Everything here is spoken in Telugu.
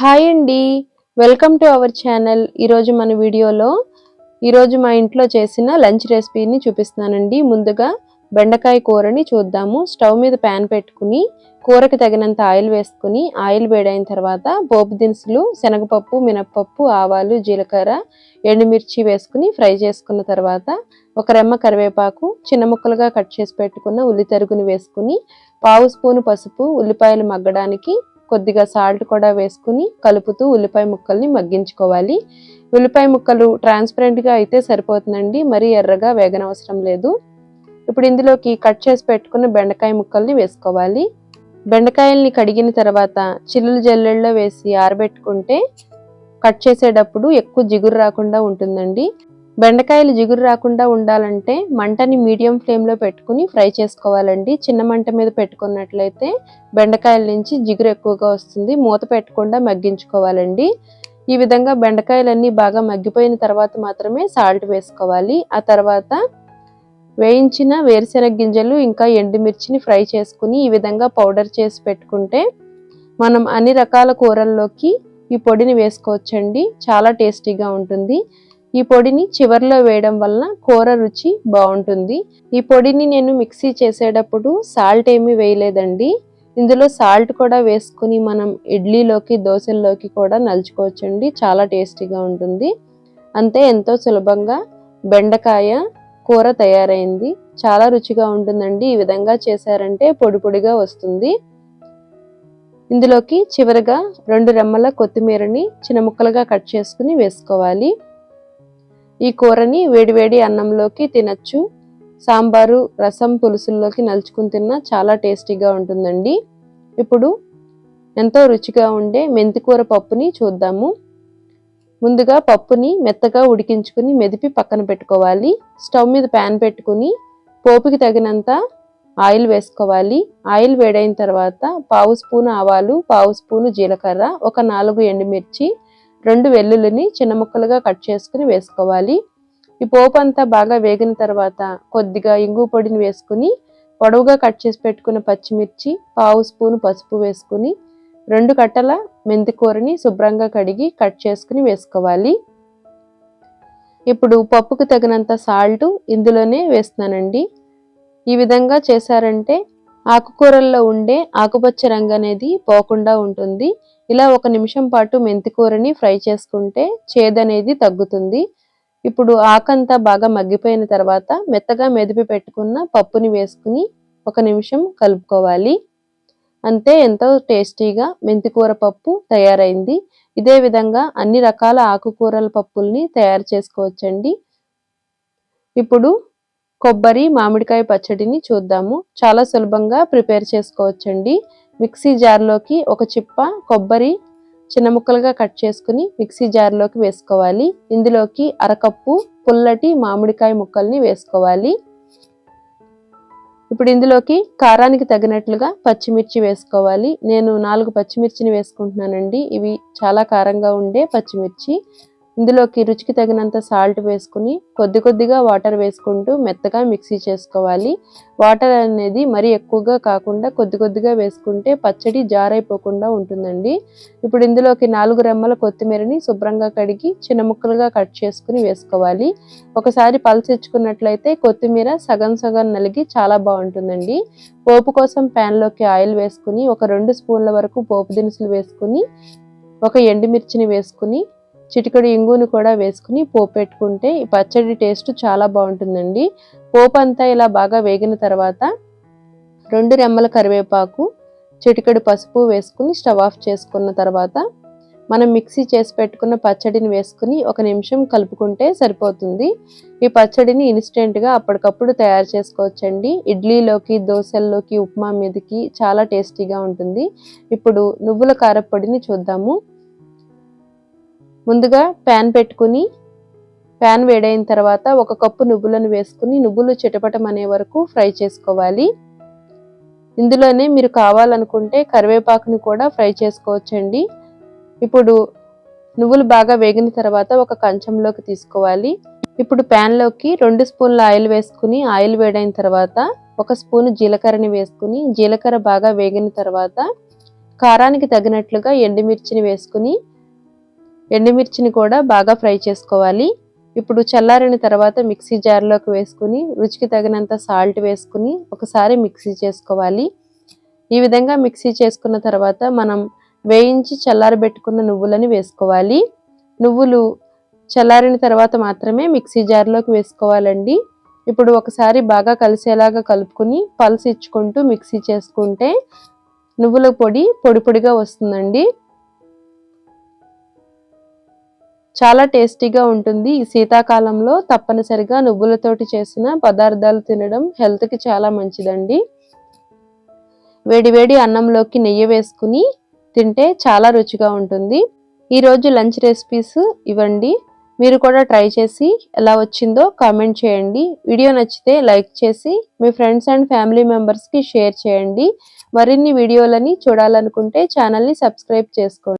హాయ్ అండి. Welcome to our channel. ఈరోజు మన వీడియోలో ఈరోజు మా ఇంట్లో చేసిన లంచ్ రెసిపీని చూపిస్తానండి ముందుగా బెండకాయ కూరని చూద్దాము. స్టవ్ మీద ప్యాన్ పెట్టుకుని కూరకి తగినంత ఆయిల్ వేసుకుని ఆయిల్ వేడైన తర్వాత పోపు దినుసులు శనగపప్పు మినప్పప్పు ఆవాలు జీలకర్ర ఎండుమిర్చి వేసుకుని ఫ్రై చేసుకున్న తర్వాత ఒక రెమ్మ కరివేపాకు చిన్న ముక్కలుగా కట్ చేసి పెట్టుకున్న ఉల్లి తరుగుని వేసుకుని పావు స్పూను పసుపు ఉల్లిపాయలు మగ్గడానికి కొద్దిగా సాల్ట్ కూడా వేసుకుని కలుపుతూ ఉల్లిపాయ ముక్కల్ని మగ్గించుకోవాలి. ఉల్లిపాయ ముక్కలు ట్రాన్స్పరెంట్గా అయితే సరిపోతుందండి మరీ ఎర్రగా వేగనవసరం లేదు. ఇప్పుడు ఇందులోకి కట్ చేసి పెట్టుకున్న బెండకాయ ముక్కల్ని వేసుకోవాలి. బెండకాయల్ని కడిగిన తర్వాత చిల్లులు జల్లెల్లో వేసి ఆరబెట్టుకుంటే కట్ చేసేటప్పుడు ఎక్కువ జిగురు రాకుండా ఉంటుందండి. బెండకాయలు జిగురు రాకుండా ఉండాలంటే మంటని మీడియం ఫ్లేమ్లో పెట్టుకుని ఫ్రై చేసుకోవాలండి. చిన్న మంట మీద పెట్టుకున్నట్లయితే బెండకాయల నుంచి జిగురు ఎక్కువగా వస్తుంది. మూత పెట్టకుండా మగ్గించుకోవాలండి. ఈ విధంగా బెండకాయలన్నీ బాగా మగ్గిపోయిన తర్వాత మాత్రమే సాల్ట్ వేసుకోవాలి. ఆ తర్వాత వేయించిన వేరుశెనగ గింజలు ఇంకా ఎండుమిర్చిని ఫ్రై చేసుకుని ఈ విధంగా పౌడర్ చేసి పెట్టుకుంటే మనం అన్ని రకాల కూరల్లోకి ఈ పొడిని వేసుకోవచ్చండి. చాలా టేస్టీగా ఉంటుంది. ఈ పొడిని చివరిలో వేయడం వలన కూర రుచి బాగుంటుంది. ఈ పొడిని నేను మిక్సీ చేసేటప్పుడు సాల్ట్ ఏమీ వేయలేదండి. ఇందులో సాల్ట్ కూడా వేసుకుని మనం ఇడ్లీలోకి దోశల్లోకి కూడా నలుచుకోవచ్చండి. చాలా టేస్టీగా ఉంటుంది. అంతే ఎంతో సులభంగా బెండకాయ కూర తయారైంది. చాలా రుచిగా ఉంటుందండి. ఈ విధంగా చేశారంటే పొడి పొడిగా వస్తుంది. ఇందులోకి చివరిగా రెండు రెమ్మల కొత్తిమీరని చిన్న ముక్కలుగా కట్ చేసుకుని వేసుకోవాలి. ఈ కూరని వేడివేడి అన్నంలోకి తినచ్చు. సాంబారు రసం పులుసుల్లోకి నలుచుకుని తిన్నా చాలా టేస్టీగా ఉంటుందండి. ఇప్పుడు ఎంతో రుచిగా ఉండే మెంతికూర పప్పుని చూద్దాము. ముందుగా పప్పుని మెత్తగా ఉడికించుకుని మెదిపి పక్కన పెట్టుకోవాలి. స్టవ్ మీద ప్యాన్ పెట్టుకుని పోపుకి తగినంత ఆయిల్ వేసుకోవాలి. ఆయిల్ వేడైన తర్వాత పావు స్పూను ఆవాలు పావు స్పూను జీలకర్ర ఒక నాలుగు ఎండుమిర్చి రెండు వెల్లుల్లిని చిన్న ముక్కలుగా కట్ చేసుకుని వేసుకోవాలి. ఈ పోపు అంతా బాగా వేగిన తర్వాత కొద్దిగా ఇంగు పొడిని వేసుకుని పొడవుగా కట్ చేసి పెట్టుకున్న పచ్చిమిర్చి పావు స్పూను పసుపు వేసుకుని రెండు కట్టల మెంతికూరని శుభ్రంగా కడిగి కట్ చేసుకుని వేసుకోవాలి. ఇప్పుడు పప్పుకు తగినంత సాల్ట్ ఇందులోనే వేస్తున్నానండి. ఈ విధంగా చేశారంటే ఆకుకూరల్లో ఉండే ఆకుపచ్చ రంగు అనేది పోకుండా ఉంటుంది. ఇలా ఒక నిమిషం పాటు మెంతికూరని ఫ్రై చేసుకుంటే చేదనేది తగ్గుతుంది. ఇప్పుడు ఆకంతా బాగా మగ్గిపోయిన తర్వాత మెత్తగా మెదిపి పెట్టుకున్న పప్పుని వేసుకుని ఒక నిమిషం కలుపుకోవాలి. అంతే ఎంతో టేస్టీగా మెంతికూర పప్పు తయారైంది. ఇదే విధంగా అన్ని రకాల ఆకుకూరల పప్పుల్ని తయారు చేసుకోవచ్చండి. ఇప్పుడు కొబ్బరి మామిడికాయ పచ్చడిని చూద్దాము. చాలా సులభంగా ప్రిపేర్ చేసుకోవచ్చండి. మిక్సీ జార్లోకి ఒక చిప్ప కొబ్బరి చిన్న ముక్కలుగా కట్ చేసుకుని మిక్సీ జార్లోకి వేసుకోవాలి. ఇందులోకి అరకప్పు పుల్లటి మామిడికాయ ముక్కల్ని వేసుకోవాలి. ఇప్పుడు ఇందులోకి కారానికి తగినట్లుగా పచ్చిమిర్చి వేసుకోవాలి. నేను నాలుగు పచ్చిమిర్చిని వేసుకుంటున్నానండి. ఇవి చాలా కారంగా ఉండే పచ్చిమిర్చి. ఇందులోకి రుచికి తగినంత సాల్ట్ వేసుకుని కొద్ది కొద్దిగా వాటర్ వేసుకుంటూ మెత్తగా మిక్సీ చేసుకోవాలి. వాటర్ అనేది మరీ ఎక్కువగా కాకుండా కొద్ది కొద్దిగా వేసుకుంటే పచ్చడి జారైపోకుండా ఉంటుందండి. ఇప్పుడు ఇందులోకి నాలుగు రెమ్మల కొత్తిమీరని శుభ్రంగా కడిగి చిన్న ముక్కలుగా కట్ చేసుకుని వేసుకోవాలి. ఒకసారి పలసిచ్చుకున్నట్లయితే కొత్తిమీర సగం సగం నలిగి చాలా బాగుంటుందండి. పోపు కోసం ప్యాన్లోకి ఆయిల్ వేసుకుని ఒక రెండు స్పూన్ల వరకు పోపు దినుసులు వేసుకుని ఒక ఎండుమిర్చిని వేసుకుని చిటికడు ఇంగును కూడా వేసుకుని పోపు పెట్టుకుంటే ఈ పచ్చడి టేస్ట్ చాలా బాగుంటుందండి. పోపు అంతా ఇలా బాగా వేగిన తర్వాత రెండు రెమ్మల కరివేపాకు చిటికడు పసుపు వేసుకుని స్టవ్ ఆఫ్ చేసుకున్న తర్వాత మనం మిక్సీ చేసి పెట్టుకున్న పచ్చడిని వేసుకుని ఒక నిమిషం కలుపుకుంటే సరిపోతుంది. ఈ పచ్చడిని ఇన్స్టెంట్గా అప్పటికప్పుడు తయారు చేసుకోవచ్చండి. ఇడ్లీలోకి దోశల్లోకి ఉప్మా మీదకి చాలా టేస్టీగా ఉంటుంది. ఇప్పుడు నువ్వుల కారపొడిని చూద్దాము. ముందుగా ప్యాన్ పెట్టుకుని ప్యాన్ వేడైన తర్వాత ఒక కప్పు నువ్వులను వేసుకుని నువ్వులు చిటపటం అనే వరకు ఫ్రై చేసుకోవాలి. ఇందులోనే మీరు కావాలనుకుంటే కరివేపాకుని కూడా ఫ్రై చేసుకోవచ్చండి. ఇప్పుడు నువ్వులు బాగా వేగిన తర్వాత ఒక కంచంలోకి తీసుకోవాలి. ఇప్పుడు ప్యాన్లోకి రెండు స్పూన్ల ఆయిల్ వేసుకుని ఆయిల్ వేడైన తర్వాత ఒక స్పూన్ జీలకర్రని వేసుకుని జీలకర్ర బాగా వేగిన తర్వాత కారానికి తగినట్లుగా ఎండుమిర్చిని వేసుకుని ఎండుమిర్చిని కూడా బాగా ఫ్రై చేసుకోవాలి. ఇప్పుడు చల్లారిన తర్వాత మిక్సీ జార్లోకి వేసుకుని రుచికి తగినంత సాల్ట్ వేసుకుని ఒకసారి మిక్సీ చేసుకోవాలి. ఈ విధంగా మిక్సీ చేసుకున్న తర్వాత మనం వేయించి చల్లారబెట్టుకున్న నువ్వులని వేసుకోవాలి. నువ్వులు చల్లారిన తర్వాత మాత్రమే మిక్సీ జార్లోకి వేసుకోవాలండి. ఇప్పుడు ఒకసారి బాగా కలిసేలాగా కలుపుకుని పల్స్ ఇచ్చుకుంటూ మిక్సీ చేసుకుంటే నువ్వుల పొడి పొడి పొడిగా వస్తుందండి. చాలా టేస్టీగా ఉంటుంది. ఈ శీతాకాలంలో తప్పనిసరిగా నువ్వులతోటి చేసిన పదార్థాలు తినడం హెల్త్కి చాలా మంచిదండి. వేడివేడి అన్నంలోకి నెయ్యి వేసుకుని తింటే చాలా రుచిగా ఉంటుంది. ఈరోజు లంచ్ రెసిపీస్ ఇవ్వండి. మీరు కూడా ట్రై చేసి ఎలా వచ్చిందో కామెంట్ చేయండి. వీడియో నచ్చితే లైక్ చేసి మీ ఫ్రెండ్స్ అండ్ ఫ్యామిలీ మెంబర్స్కి షేర్ చేయండి. మరిన్ని వీడియోలని చూడాలనుకుంటే ఛానల్ని సబ్స్క్రైబ్ చేసుకోండి.